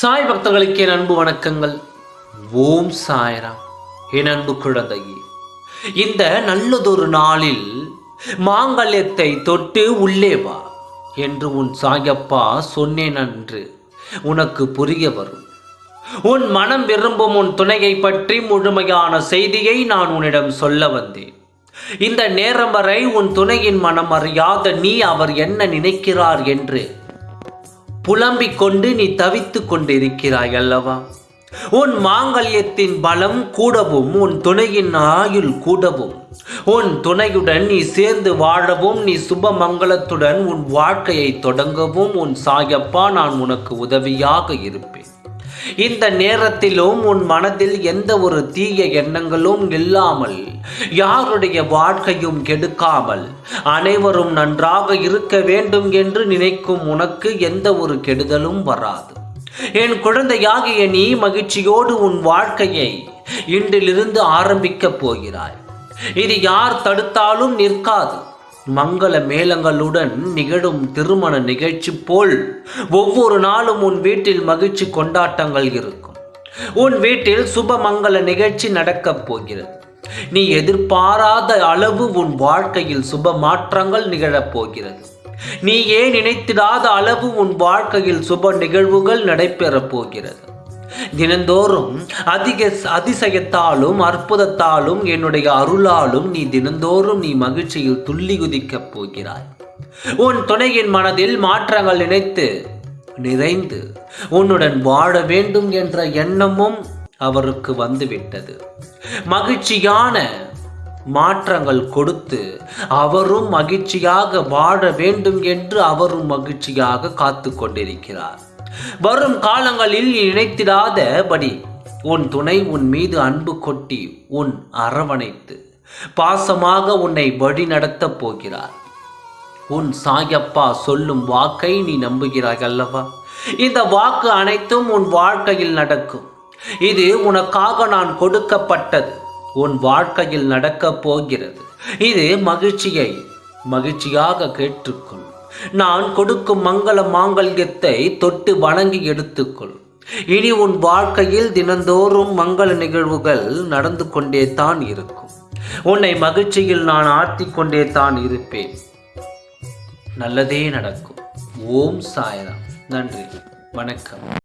சாய் பக்தர்களுக்கு என் அன்பு வணக்கங்கள். ஓம் சாய்ராம். என் அன்பு குழந்தையே இந்த நல்லதொரு நாளில் மாங்கல்யத்தை தொட்டு உள்ளே வா என்று உன் சாயப்பா சொன்னேன் அன்று. உனக்கு புரிய வரும். உன் மனம் விரும்பும் உன் துணையை பற்றி முழுமையான செய்தியை நான் உன்னிடம் சொல்ல வந்தேன். இந்த நேரம் வரை உன் துணையின் மனம் அறியாத நீ அவர் என்ன நினைக்கிறார் என்று புலம்பிக் கொண்டு நீ தவித்துக் கொண்டிருக்கிறாய் அல்லவா? உன் மாங்கல்யத்தின் பலம் கூடவும் உன் துணையின் ஆயுள் கூடவும். உன் துணையுடன் நீ சேர்ந்து வாழவும் நீ சுப மங்களத்துடன் உன் வாழ்க்கையை தொடங்கவும் உன் சாயப்பா நான் உனக்கு உதவியாக இருப்பேன். இந்த நேரத்திலும் உன் மனதில் எந்த ஒரு தீய எண்ணங்களும் இல்லாமல் யாருடைய வாழ்க்கையும் கெடுக்காமல் அனைவரும் நன்றாக இருக்க வேண்டும் என்று நினைக்கும் உனக்கு எந்த ஒரு கெடுதலும் வராது. என் குழந்தையாகிய நீ மகிழ்ச்சியோடு உன் வாழ்க்கையை இன்றிலிருந்து ஆரம்பிக்கப் போகிறாய். இது யார் தடுத்தாலும் நிற்காது. மங்கள மேளங்களுடன் நிகழும் திருமண நிகழ்ச்சி போல் ஒவ்வொரு நாளும் உன் வீட்டில் மகிழ்ச்சி கொண்டாட்டங்கள் இருக்கும். உன் வீட்டில் சுபமங்கல நிகழ்ச்சி நடக்கப் போகிறது. நீ எதிர்பாராத அளவு உன் வாழ்க்கையில் சுப மாற்றங்கள் நிகழப் போகிறது. நீ ஏன் நினைத்திடாத அளவு உன் வாழ்க்கையில் சுப நிகழ்வுகள் நடைபெறப் போகிறது. தினந்தோறும் அதிக அதிசயத்தாலும் அற்புதத்தாலும் என்னுடைய அருளாலும் நீ தினந்தோறும் நீ மகிழ்ச்சியில் துள்ளி குதிக்கப் போகிறாய். உன் துணையின் மனதில் மாற்றங்கள் நினைத்து நிறைந்து உன்னுடன் வாழ வேண்டும் என்ற எண்ணமும் அவருக்கு வந்துவிட்டது. மகிழ்ச்சியான மாற்றங்கள் கொடுத்து அவரும் மகிழ்ச்சியாக வாழ வேண்டும் என்று அவரும் மகிழ்ச்சியாக காத்து கொண்டிருக்கிறார். வரும் காலங்களில் நீ உன் துணை உன் மீது அன்பு கொட்டி உன் அரவணைத்து பாசமாக உன்னை வழி நடத்தப் போகிறார். உன் சாயப்பா சொல்லும் வாக்கை நீ நம்புகிறாய் அல்லவா இந்த வாக்கு அனைத்தும் உன் வாழ்க்கையில் நடக்கும். இது உனக்காக நான் கொடுக்கப்பட்டது. உன் வாழ்க்கையில் நடக்கப் போகிறது. இது மகிழ்ச்சியை மகிழ்ச்சியாக கேட்டுக்கொள். நான் கொடுக்கும் மங்கள மாங்கல்யத்தை தொட்டு வணங்கி எடுத்துக்கொள். இனி உன் வாழ்க்கையில் தினந்தோறும் மங்கள நிகழ்வுகள் நடந்து கொண்டே தான் இருக்கும். உன்னை மகிழ்ச்சியில் நான் ஆட்டிக் கொண்டே தான் இருப்பேன். நல்லதே நடக்கும். ஓம் சாய்ராம். நன்றி. வணக்கம்.